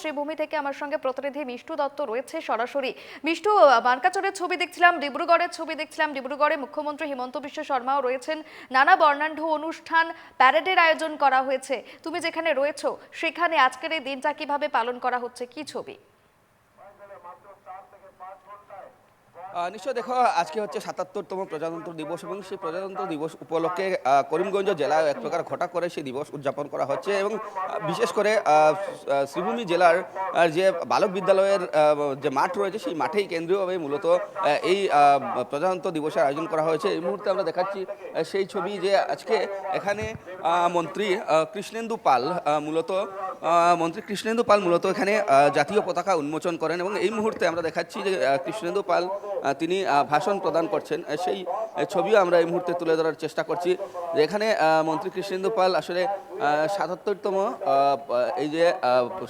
শ্রীভূমি থেকে আমার সঙ্গে প্রতিনিধি মিষ্টু দত্ত রয়েছে সরাসরি। মিষ্টু বানকাচরের ছবি দেখছিলাম, ডিব্রুগড়ের ছবি দেখছিলাম, ডিব্রুগড়ে মুখ্যমন্ত্রী হিমন্ত বিশ্ব শর্মাও রয়েছেন। নানা বর্ণাঢ্য অনুষ্ঠান, প্যারেডের আয়োজন করা হয়েছে। তুমি যেখানে রয়েছো, সেখানে আজকের এই দিনটা কীভাবে পালন করা হচ্ছে? কি ছবি? নিশ্চয় দেখো, আজকে হচ্ছে সাতাত্তরতম প্রজাতন্ত্র দিবস এবং সেই প্রজাতন্ত্র দিবস উপলক্ষে করিমগঞ্জ জেলায় এক প্রকার ঘটা করে সেই দিবস উদযাপন করা হচ্ছে এবং বিশেষ করে শ্রীভূমি জেলার যে বালক বিদ্যালয়ের যে মাঠ রয়েছে সেই মাঠেই কেন্দ্রীয়ভাবে মূলত এই প্রজাতন্ত্র দিবসের আয়োজন করা হয়েছে। এই মুহূর্তে আমরা দেখাচ্ছি সেই ছবি যে আজকে এখানে মন্ত্রী কৃষ্ণেন্দু পাল মূলত মন্ত্রী কৃষ্ণেন্দু পাল মূলত এখানে জাতীয় পতাকা উন্মোচন করেন এবং এই মুহূর্তে আমরা দেখাচ্ছি যে কৃষ্ণেন্দু পাল তিনি ভাষণ প্রদান করছেন। সেই ছবিও আমরা এই মুহূর্তে তুলে ধরার চেষ্টা করছি। যে এখানে মন্ত্রী কৃষ্ণেন্দু পাল আসলে সাতাত্তরতম এই যে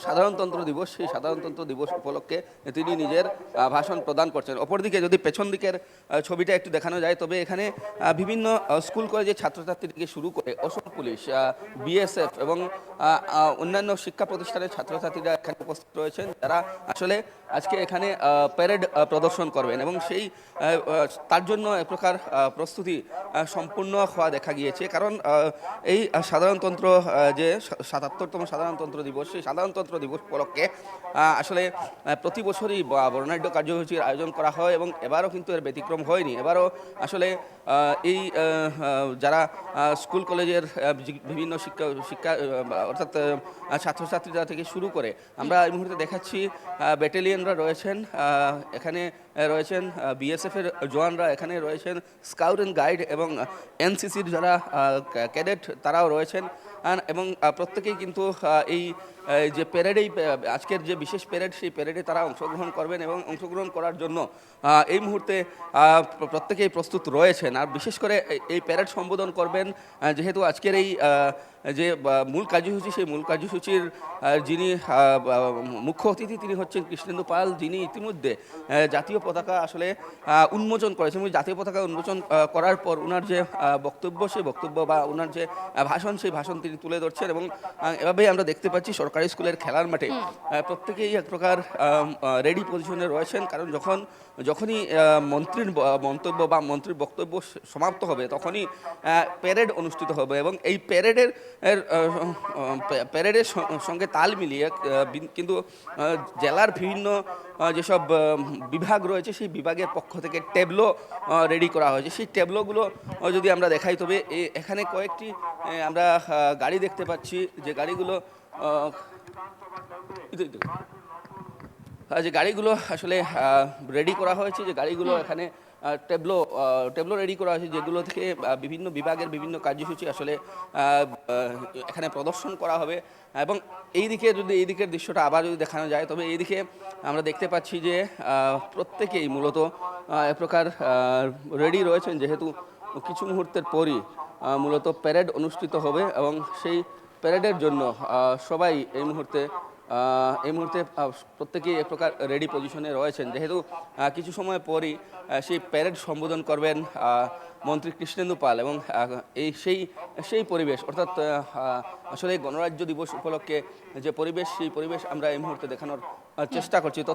সাধারণতন্ত্র দিবস, সেই সাধারণতন্ত্র দিবস উপলক্ষে তিনি নিজের ভাষণ প্রদান করছেন। অপরদিকে যদি পেছন দিকের ছবিটা একটু দেখানো যায়, তবে এখানে বিভিন্ন স্কুল কলেজের ছাত্রছাত্রী থেকে শুরু করে অসম পুলিশ বিএসএফ এবং অন্যান্য শিক্ষা প্রতিষ্ঠানের ছাত্রছাত্রীরা এখানে উপস্থিত রয়েছেন, যারা আসলে আজকে এখানে প্যারেড প্রদর্শন করবেন এবং সেই তার জন্য এক প্রকার প্রস্তুতি সম্পূর্ণ হওয়া দেখা গিয়েছে। কারণ এই সাধারণতন্ত্র যে সাতাত্তরতম সাধারণতন্ত্র দিবস, সেই সাধারণতন্ত্র দিবস উপলক্ষে আসলে প্রতি বছরই বর্ণাঢ্য কার্যসূচির আয়োজন করা হয় এবং এবারও কিন্তু এর ব্যতিক্রম হয়নি। এবারও আসলে এই যারা স্কুল, কলেজের বিভিন্ন শিক্ষা শিক্ষা অর্থাৎ ছাত্রছাত্রীরা থেকে শুরু করে, আমরা এই মুহূর্তে দেখাচ্ছি ব্যাটালিয়নরা রয়েছেন এখানে রয়েছেন বিএসএফের জওয়ানরা এখানে রয়েছেন স্কাউট অ্যান্ড গাইড এবং এনসিসির যারা ক্যাডেট তারাও রয়েছেন। এবং প্রত্যেকেই কিন্তু এই যে প্যারেডেই আজকের যে বিশেষ প্যারেড সেই প্যারেডে তারা অংশগ্রহণ করবেন এবং অংশগ্রহণ করার জন্য এই মুহূর্তে প্রত্যেকেই প্রস্তুত রয়েছেন। আর বিশেষ করে এই- প্যারেড সম্বোধন করবেন যেহেতু আজকের এই যে মূল কার্যসূচি, সেই মূল কার্যসূচির যিনি মুখ্য অতিথি তিনি হচ্ছেন কৃষ্ণেন্দু পাল। যিনি ইতিমধ্যে জাতীয় পতাকা আসলে উন্মোচন করেছেন। জাতীয় পতাকা উন্মোচন করার পর ওনার যে বক্তব্য, সেই বক্তব্য বা ওনার যে ভাষণ, সেই ভাষণ তিনি তুলে ধরছেন এবং এভাবেই আমরা দেখতে পাচ্ছি সরকারি স্কুলের খেলার মাঠে। প্রত্যেকেই এক প্রকার রেডি পজিশনে রয়েছেন। কারণ যখন যখনই মন্ত্রীর মন্তব্য বা মন্ত্রীর বক্তব্য সমাপ্ত হবে তখনই প্যারেড অনুষ্ঠিত হবে এবং এই প্যারেডের প্যারেডের সঙ্গে তাল মিলিয়ে কিন্তু জেলার বিভিন্ন যেসব বিভাগ রয়েছে সেই বিভাগের পক্ষ থেকে ট্যাবলো রেডি করা হয়েছে। সেই ট্যাবলোগুলো যদি আমরা দেখাই তবে এ- এখানে কয়েকটি আমরা গাড়ি দেখতে পাচ্ছি যে গাড়িগুলো। আহ, যে গাড়িগুলো আসলে রেডি করা হয়েছে যে গাড়িগুলো এখানে টেবলো টেবলো রেডি করা হয়েছে যেগুলো থেকে বিভিন্ন বিভাগের বিভিন্ন কার্যসূচি আসলে এখানে প্রদর্শন করা হবে এবং এই দিকে যদি এই দিকের দৃশ্যটা আবার যদি দেখানো যায় তবে এই দিকে আমরা দেখতে পাচ্ছি যে প্রত্যেকেই মূলত এক প্রকার রেডি রয়েছেন যেহেতু কিছু মুহূর্তের পরই মূলত প্যারেড অনুষ্ঠিত হবে এবং সেই প্যারেডের জন্য সবাই এই মুহূর্তে এই মুহূর্তে প্রত্যেকেই এক প্রকার রেডি পজিশনে রয়েছেন। যেহেতু কিছু সময় পরই সেই প্যারেড সম্বোধন করবেন মন্ত্রী কৃষ্ণেন্দু পাল এবং এই সেই সেই পরিবেশ, অর্থাৎ আসলে গণরাজ্য দিবস উপলক্ষে যে পরিবেশ, সেই পরিবেশ আমরা এই মুহূর্তে দেখানোর চেষ্টা করছি।